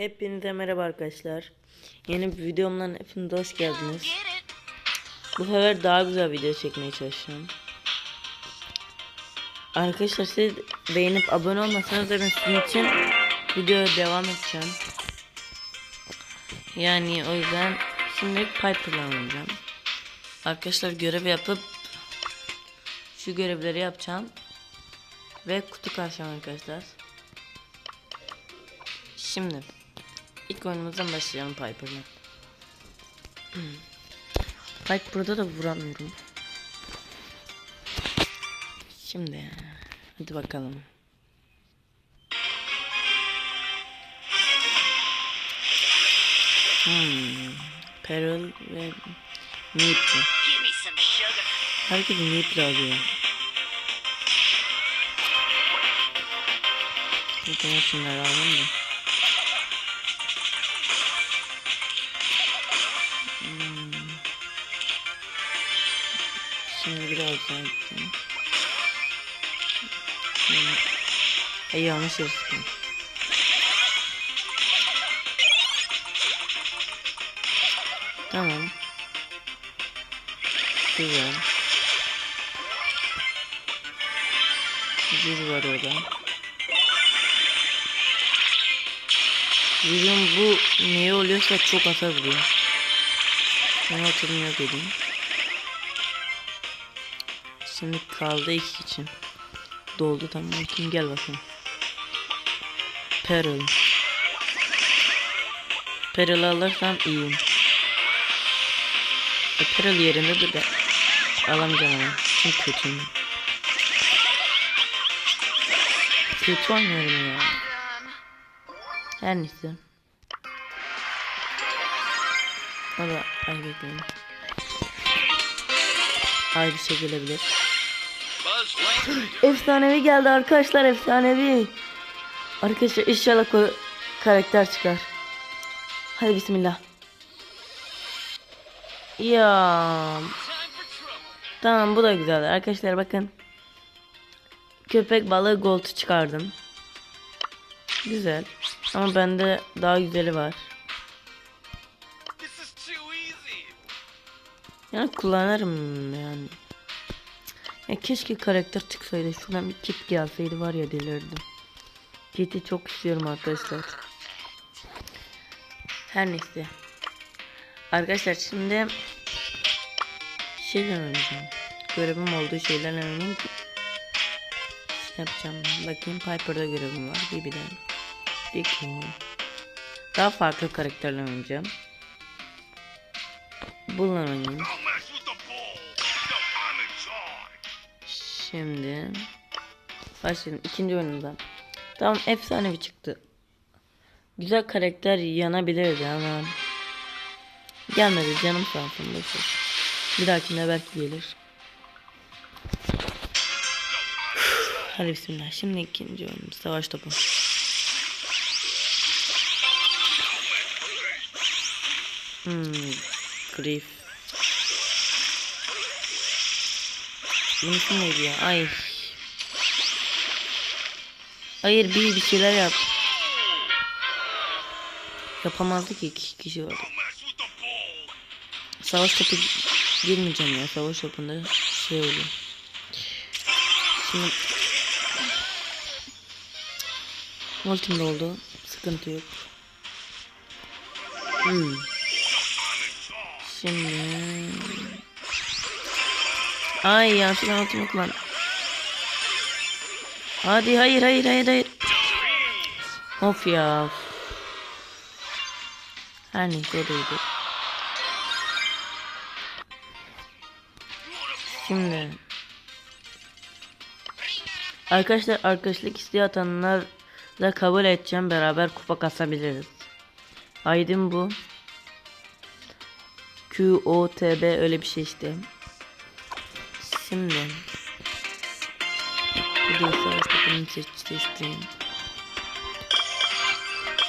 Hepinize merhaba arkadaşlar. Yeni bir videomdan hepiniz hoş geldiniz. Bu sefer daha güzel video çekmeye çalışacağım. Arkadaşlar siz beğenip abone olmasanız ben sizin için videoya devam edeceğim. Yani o yüzden şimdi Piper'la oynayacağım. Arkadaşlar görev yapıp şu görevleri yapacağım. Ve kutu karşılayacağım arkadaşlar. Şimdi ilk oyunumuzdan başlayalım Piper'la. Pipe burada da vuramıyorum. Şimdi hadi bakalım. Hmm. Peril ve Meepli. Give me some sugar. Herkes Meepli alıyor. Bir tane şunları alalım da. Şimdi biraz daha. Hmm. Ay yanlış yere sıktım. Tamam. Güzel. Bir var orada. Videom bu neye oluyorsa çok hasar vuruyor. Ben hatırını yok Şimdi kaldı iki için. Doldu tamam kim gel bakalım. Peril. Peril alırsam iyiyim. E, Peril yerinde dur da alamayacağım ama. Çünkü kötüyüm. Kötü oynuyorum ya. Her neyse. O da ay bekleyin. Ay bir şey gelebilir. Efsanevi geldi arkadaşlar efsanevi. Arkadaşlar inşallah karakter çıkar. Hadi bismillah. Ya tamam bu da güzel arkadaşlar bakın. Köpek balığı gold çıkardım. Güzel. Ama bende daha güzeli var. Yani kullanırım yani. Ya keşke karakter çıksaydı. Şuradan bir kit gelseydi var ya delirdim. Kit'i çok istiyorum arkadaşlar. Her neyse. Arkadaşlar şimdi şey oynayacağım. Görevim olduğu şeylerle oynayayım ki şey yapacağım. Bakayım Piper'da görevim var. Bibi'den. Rico. Daha farklı karakterle oynayacağım. Bununla oynayayım. Şimdi başlayalım ikinci oyundan. Tamam efsanevi çıktı. Güzel karakter yanabilirdi ama gelmedi canım sağ olsun. Bir dahakine belki gelir. Hadi bismillah. Şimdi ikinci oyunumuz savaş topu. Hmm, Griff. İsmi neydi ya? Ay. Hayır bir bir şeyler yap. Yapamazdı ki iki kişi ball. Savaş topu girmeyeceğim ya. Savaş topunda şey oluyor. Şimdi Ultim oldu. Sıkıntı yok. Hmm. Şimdi Ay yanlışlıkla ultimi kullan. Hadi hayır hayır hayır hayır. Of ya. Her neyse o da iyiydi. Şimdi Arkadaşlar arkadaşlık isteği atanlar da kabul edeceğim beraber kupa kasabiliriz. Aydın bu. Q O T B öyle bir şey işte. Şimdi de savaş topunu seç seçtim.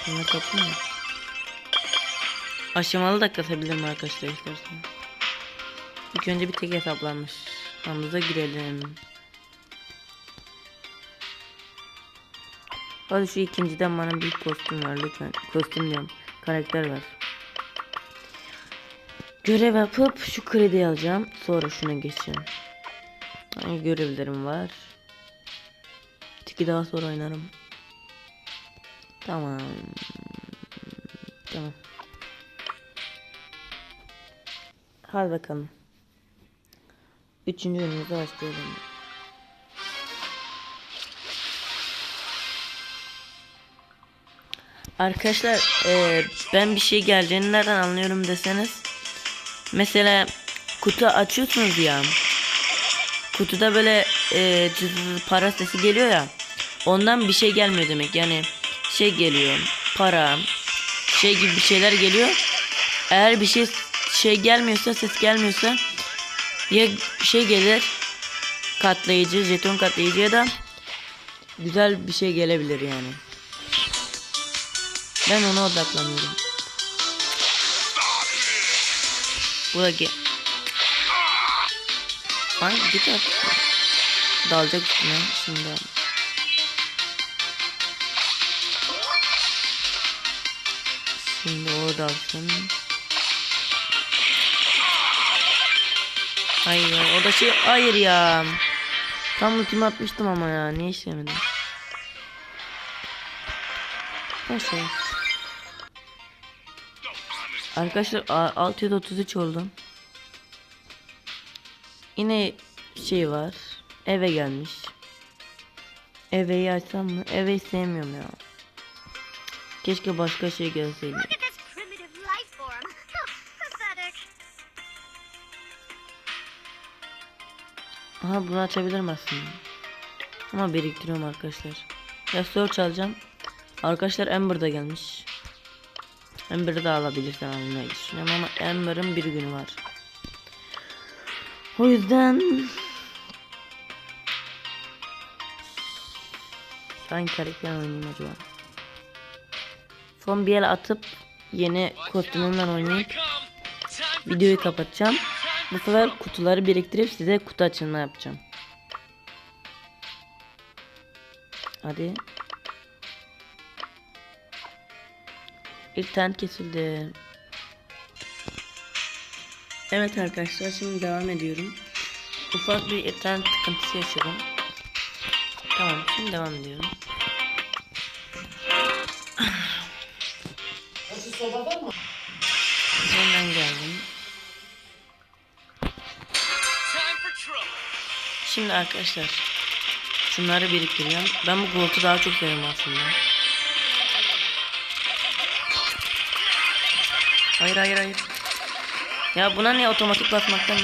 Şuna topu mu? Aşamalı da kasabilirim arkadaşlar isterseniz. İlk önce bir tek hesaplanmış. Hamza girelim. Hadi şu ikinciden bana bir kostüm ver lütfen. Kostüm diyorum. Karakter ver. Görev yapıp şu krediyi alacağım. Sonra şuna geçeceğim. Hangi görevlerim var? Tiki daha sonra oynarım. Tamam. Tamam. Hadi bakalım. Üçüncü bölümümüze başlayalım. Arkadaşlar eee, ben bir şey geleceğini nereden anlıyorum deseniz. Mesela kutu açıyorsunuz ya. Kutuda böyle cız para sesi geliyor ya. Ondan bir şey gelmiyor demek. Yani şey geliyor. Para, şey gibi bir şeyler geliyor. Eğer bir şey şey gelmiyorsa, ses gelmiyorsa ya şey gelir katlayıcı, jeton katlayıcı ya da güzel bir şey gelebilir yani. Ben ona odaklanıyorum. Bu da Lan git artık. Dalacak üstüne şimdi. Şimdi o dalsın. Hayır o da şey hayır ya. Tam ultimi atmıştım ama ya niye işlemedim. Neyse. Arkadaşlar a- 633 oldum. Yine şey var. Eve gelmiş. Eve'yi açsam mı? Eve'yi sevmiyorum ya. Keşke başka şey gelseydi. Pathetic. Aha bunu açabilirim aslında. Ama biriktiriyorum arkadaşlar. Ya search alacağım. Arkadaşlar Amber da gelmiş. Amber'ı da alabilirsem almayı düşünüyorum ama Amber'ın bir günü var. O yüzden hangi karakter oynayayım acaba? Son bir el atıp yeni kostümümle oynayıp videoyu kapatacağım. Bu sefer kutuları biriktirip size kutu açılma yapacağım. Hadi. İlk kesildi. Evet arkadaşlar şimdi devam ediyorum. Ufak bir internet sıkıntısı yaşadım. Tamam şimdi devam ediyorum. Geldim. Time for trouble. Şimdi arkadaşlar şunları biriktiriyorum. Ben bu Gold'u daha çok seviyorum aslında. Hayır hayır hayır. Ya buna ne otomatik basmaktan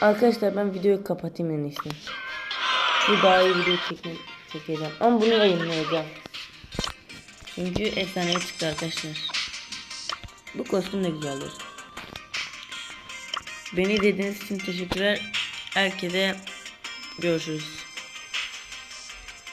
Arkadaşlar ben videoyu kapatayım en iyisi. Şu daha iyi video çekme, çekeceğim. Ama bunu yayınlayacağım. Çünkü efsane çıktı arkadaşlar. Bu kostüm de güzeldir. Beni dediğiniz için teşekkürler. Herkese görüşürüz.